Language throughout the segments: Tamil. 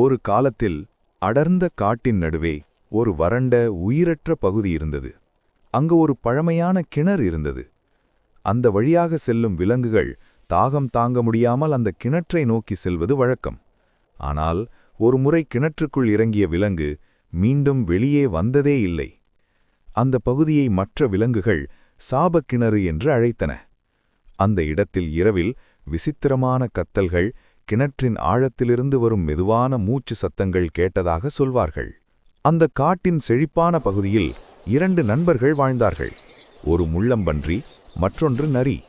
ஒரு காலத்தில் அடர்ந்த காட்டின் நடுவே ஒரு வறண்ட உயிரற்ற பகுதி இருந்தது. அங்கு ஒரு பழமையான கிணறு இருந்தது. அந்த வழியாக செல்லும் விலங்குகள் தாகம் தாங்க முடியாமல் அந்த கிணற்றை நோக்கி செல்வது வழக்கம். ஆனால் ஒரு முறை கிணற்றுக்குள் இறங்கிய விலங்கு மீண்டும் வெளியே வந்ததே இல்லை. அந்த பகுதியை மற்ற விலங்குகள் சாபக் கிணறு என்று அழைத்தன. அந்த இடத்தில் இரவில் விசித்திரமான கத்தல்கள் கிணற்றின் ஆழத்திலிருந்து வரும் மெதுவான மூச்சு சத்தங்கள் கேட்டதாக சொல்வார்கள். அந்த காட்டின் செழிப்பான பகுதியில் இரண்டு நண்பர்கள் வாழ்ந்தார்கள். ஒரு முள்ளம்பன்றி மற்றொன்று நரி.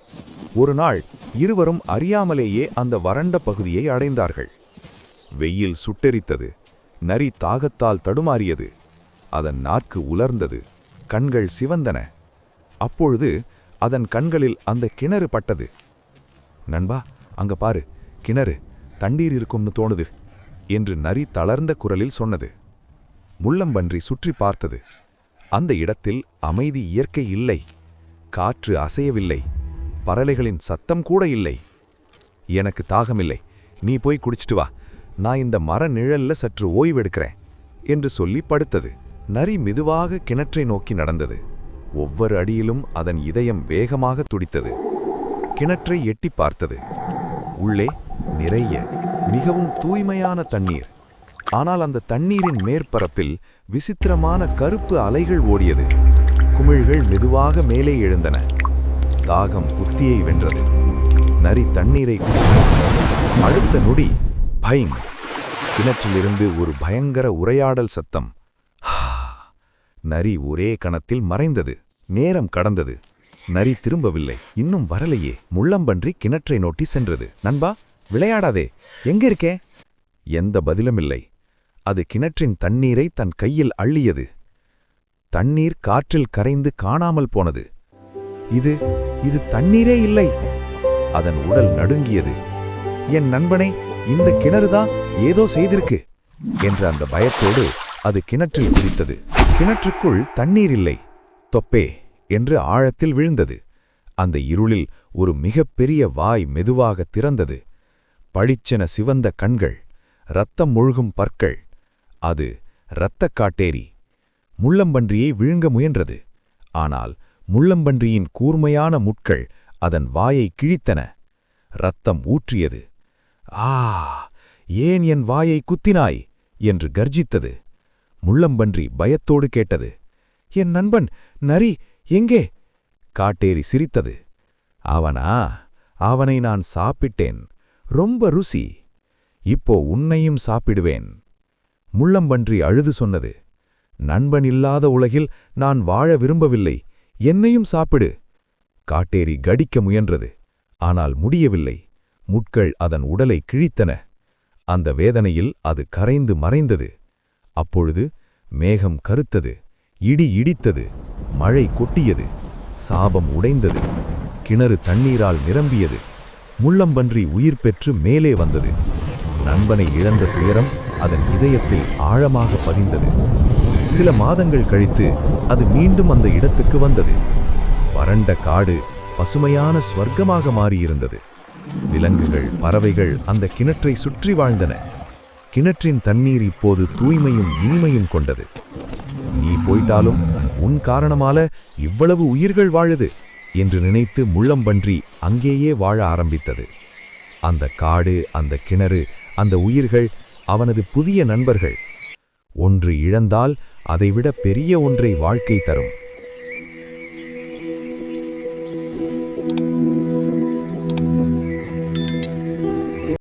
ஒரு நாள் இருவரும் அறியாமலேயே அந்த வறண்ட பகுதியை அடைந்தார்கள். வெயில் சுட்டெரித்தது. நரி தாகத்தால் தடுமாறியது. அதன் நாக்கு உலர்ந்தது. கண்கள் சிவந்தன. அப்பொழுது அதன் கண்களில் அந்த கிணறு பட்டது. நண்பா அங்க பாரு கிணறு. தண்ணீர் இருக்கும்னு தோணுது என்று நரி தளர்ந்த குரலில் சொன்னது. முள்ளம்பன்றி சுற்றி பார்த்தது. அந்த இடத்தில் அமைதி இயற்கை இல்லை. காற்று அசையவில்லை. பறலைகளின் சத்தம் கூட இல்லை. எனக்கு தாகமில்லை. நீ போய் குடிச்சிட்டு வா. நான் இந்த மர நிழல்ல சற்று ஓய்வெடுக்கிறேன் என்று சொல்லி படுத்தது. நரி மெதுவாக கிணற்றை நோக்கி நடந்தது. ஒவ்வொரு அடியிலும் அதன் இதயம் வேகமாக துடித்தது. கிணற்றை எட்டி பார்த்தது. உள்ளே நிறைய மிகவும் தூய்மையான தண்ணீர். ஆனால் அந்த தண்ணீரின் மேற்பரப்பில் விசித்திரமான கருப்பு அலைகள் ஓடியது. குமிழ்கள் மெதுவாக மேலே எழுந்தன. தாகம் புத்தியை வென்றது. நரி தண்ணீரை அடுத்த நொடி பைங் கிணற்றிலிருந்து ஒரு பயங்கர உரையாடல் சத்தம். நரி ஒரே கணத்தில் மறைந்தது. நேரம் கடந்தது. நரி திரும்பவில்லை. இன்னும் வரலையே. முள்ளம்பன்றி கிணற்றை நோட்டி சென்றது. நண்பா விளையாடாதே. எங்க இருக்கே? எந்த பதிலுமில்லை அது கிணற்றின் தண்ணீரை தன் கையில் அள்ளியது. தண்ணீர் காற்றில் கரைந்து காணாமல் போனது. இது இது தண்ணீரே இல்லை. அதன் உடல் நடுங்கியது. என் நண்பனை இந்த கிணறுதான் ஏதோ செய்திருக்கு என்ற அந்த பயத்தோடு அது கிணற்றில் குதித்தது. கிணற்றுக்குள் தண்ணீர் இல்லை. தொப்பே என்று ஆழத்தில் விழுந்தது. அந்த இருளில் ஒரு மிகப்பெரிய வாய் மெதுவாக திறந்தது. பளிச்சென சிவந்த கண்கள் இரத்தம் முழுகும் பற்கள். அது இரத்தக் காட்டேரி. முள்ளம்பன்றியை விழுங்க முயன்றது. ஆனால் முள்ளம்பன்றியின் கூர்மையான முட்கள் அதன் வாயை கிழித்தன. இரத்தம் ஊற்றியது. ஆ ஏன் என் வாயை குத்தினாய்? என்று கர்ஜித்தது. முள்ளம்பன்றி பயத்தோடு கேட்டது. என் நண்பன் நரி எங்கே? காட்டேரி சிரித்தது. அவனா? அவனை நான் சாப்பிட்டேன். ரொம்ப ருசி. இப்போ உன்னையும் சாப்பிடுவேன். முள்ளம்பன்றி அழுது சொன்னது. நண்பன் இல்லாத உலகில் நான் வாழ விரும்பவில்லை. என்னையும் சாப்பிடு. காட்டேரி கடிக்க முயன்றது. ஆனால் முடியவில்லை. முட்கள் அதன் உடலை கிழித்தன. அந்த வேதனையில் அது கரைந்து மறைந்தது. அப்பொழுது மேகம் கருத்தது. இடி இடித்தது. மழை கொட்டியது. சாபம் உடைந்தது. கிணறு தண்ணீரால் நிரம்பியது. முள்ளம்பன்றி உயிர் பெற்று மேலே வந்தது. நண்பனை இழந்த துயரம் அதன் இதயத்தில் ஆழமாக பதிந்தது. சில மாதங்கள் கழித்து அது மீண்டும் அந்த இடத்துக்கு வந்தது. வறண்ட காடு பசுமையான ஸ்வர்க்கமாக மாறியிருந்தது. விலங்குகள் பறவைகள் அந்த கிணற்றை சுற்றி வாழ்ந்தன. கிணற்றின் தண்ணீர் இப்போது தூய்மையும் இனிமையும் கொண்டது. நீ போயிட்டாலும் உன் காரணமால இவ்வளவு உயிர்கள் வாழுது. என்று நினைத்து முள்ளம்பன்றி அங்கேயே வாழ ஆரம்பித்தது. அந்த காடு அந்த கிணறு அந்த உயிர்கள் அவனது புதிய நண்பர்கள். ஒன்று இழந்தால் அதைவிட பெரிய ஒன்றை வாழ்க்கை தரும்.